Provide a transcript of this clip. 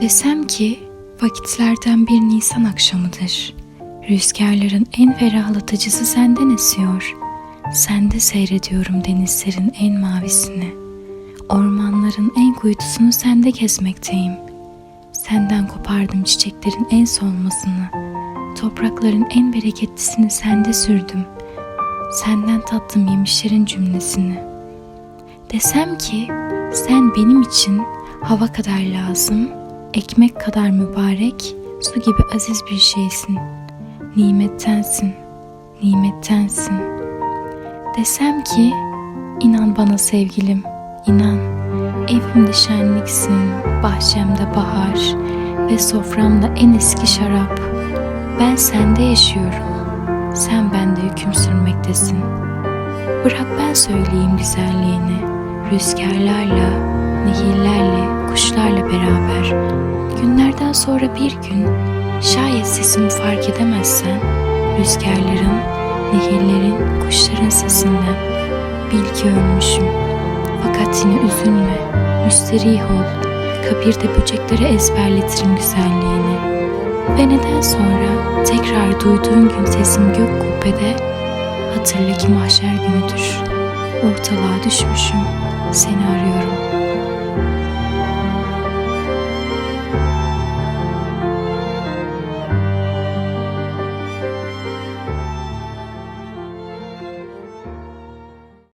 Desem ki vakitlerden bir Nisan akşamıdır. Rüzgarların en ferahlatıcısı senden esiyor. Sende seyrediyorum denizlerin en mavisini. Ormanların en kuytusunu sende gezmekteyim. Senden kopardım çiçeklerin en solmasını. Toprakların en bereketlisini sende sürdüm. Senden tattım yemişlerin cümlesini. Desem ki sen benim için hava kadar lazım, ekmek kadar mübarek, su gibi aziz bir şeysin. Nimettensin, nimettensin. Desem ki inan bana sevgilim, inan. Evimde şenliksin, bahçemde bahar ve soframda en eski şarap. Ben sende yaşıyorum, sen bende hüküm sürmektesin. Bırak ben söyleyeyim güzelliğini, rüzgarlarla, nehirlerle, kuşlarla sonra bir gün şayet sesimi fark edemezsen, rüzgarların, nehirlerin, kuşların sesinden bil ki ölmüşüm. Fakat yine üzülme, müsterih ol, kabirde böceklere ezberletirim güzelliğini. Ve neden sonra tekrar duyduğun gün sesim gök kubbede Hatırla ki mahşer günüdür. Ortalığa düşmüşüm, seni arıyorum